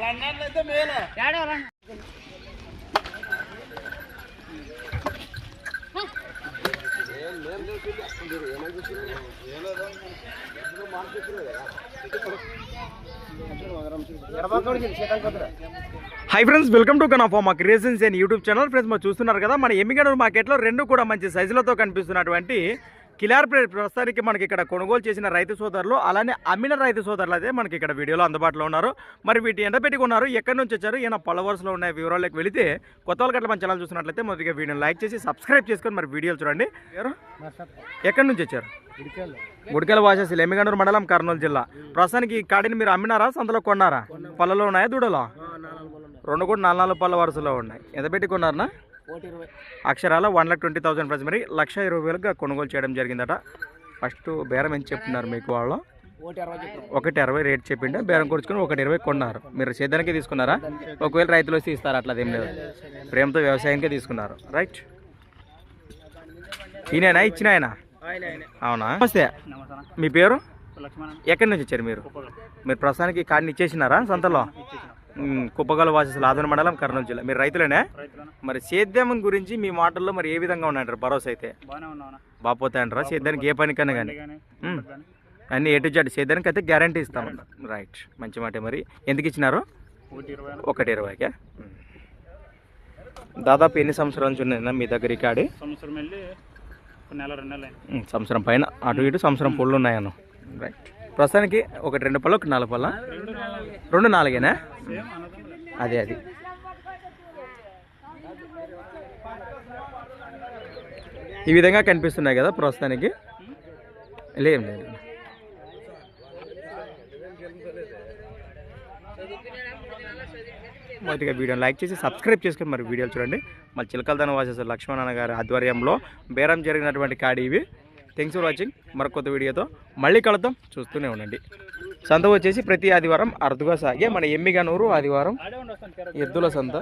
London అయితే మేలు. Hi friends welcome to కనాఫా మా creations and YouTube channel friends మరి చూస్తున్నారు కదా మన ఎమ్మిగనూరు మార్కెట్లో రెండు కూడా మంచి సైజులతో కనిపిస్తున్నటువంటి కిలార్ ప్లేట్ ప్రస్తుతానికి మనకి ఇక్కడ కొనుగోలు చేసిన రైతు సోదరులు అలానే అమ్మిన రైతు సోదరులు అయితే మనకి ఇక్కడ వీడియోలో అందుబాటులో ఉన్నారు. మరి వీటి ఎంత పెట్టుకున్నారు. ఎక్కడి నుంచి వచ్చారు? ఈయన పలవర్స్లో ఉన్న వివరాలకు వెళితే కొత్త వాళ్ళకి మన ఛానల్ చూసినట్లయితే మొదటిగా వీడియోని లైక్ చేసి సబ్స్క్రైబ్ చేసుకొని మరి వీడియోలు చూడండి. ఎక్కడి నుంచి వచ్చారు? గుడికెల వాసేసి ఎమ్మిగనూరు మండలం కర్నూలు జిల్లా. ప్రస్తుతానికి ఈ కాడిని మీరు అమ్మినారా? సంతలో కొన్నారా? పళ్ళలో ఉన్నాయా? దూడలో? రెండు కూడా నాలుగు నాలుగు పళ్ళ వరుసలో ఉన్నాయి. ఎంత పెట్టుకున్నారనా అక్షరాల one lakh twenty thousand price మరి లక్ష ఇరవై వేలుగా కొనుగోలు చేయడం జరిగిందట. ఫస్ట్ బేరం ఎంత చెప్తున్నారు మీకు వాళ్ళు? ఒకటి అరవై రేట్ చెప్పిండే బేరం కూర్చుకొని ఒకటి ఇరవై కొన్నారు. మీరు సేద్యానికే తీసుకున్నారా? ఒకవేళ రైతులు వస్తే ఇస్తారు? అట్లా ఏం లేదు. ప్రేమతో వ్యవసాయానికే తీసుకున్నారు. రైట్. ఈయన ఇచ్చిన ఆయన అవునా? నమస్తే. మీ పేరు? ఎక్కడి నుంచి వచ్చారు మీరు? మీరు ప్రస్తుతానికి కార్డుని ఇచ్చేసినారా? సంతలో? కుప్పగల వాసస్సులు ఆదరణ మండలం కర్నూలు జిల్లా. మీరు రైతులేనే? మరి సేద్యం గురించి మీ మాటల్లో మరి ఏ విధంగా ఉన్నాయంటారు? భరోసా అయితే. బాగానే ఉన్నావునా బాపోతాయి అంటారా సేద్యానికి ఏ పనికైనా కానీ. అన్ని ఏ టు జెడ్ సేద్యానికి అయితే గ్యారంటీ ఇస్తామంట రైట్ మంచి మాట మరి. ఎందుకు ఇచ్చినారు? ఒకటి ఇరవై ఒకటి ఇరవైకే. దాదాపు ఎన్ని సంవత్సరాల నుంచి ఉన్నాయన్నా మీ దగ్గర కాడి? సంవత్సరం పైన అటు ఇటు సంవత్సరం పుళ్ళు ఉన్నాయను రైట్ ప్రస్తుతానికి ఒకటి రెండు పళ్ళు ఒకటి నాలుగు పళ్ళ? రెండు నాలుగు. రెండు నాలుగేనా. అదే అది. ఈ విధంగా కనిపిస్తున్నాయి కదా ప్రస్తుతానికి? లేదు లేదు మొదటిగా వీడియోని లైక్ చేసి సబ్స్క్రైబ్ చేసుకుని మరి వీడియోలు చూడండి. మరి చిలకలదాన వాసేసి లక్ష్మణ గారి ఆధ్వర్యంలో బేరం జరిగినటువంటి కాడి ఇవి. థ్యాంక్స్ ఫర్ వాచింగ్ మరొక కొత్త వీడియోతో మళ్ళీ కలుద్దాం. చూస్తూనే ఉండండి. సంత వచ్చేసి ప్రతి ఆదివారం అరుదుగా సాగే మన ఎమ్మిగనూరు ఆదివారం ఎద్దుల సంత.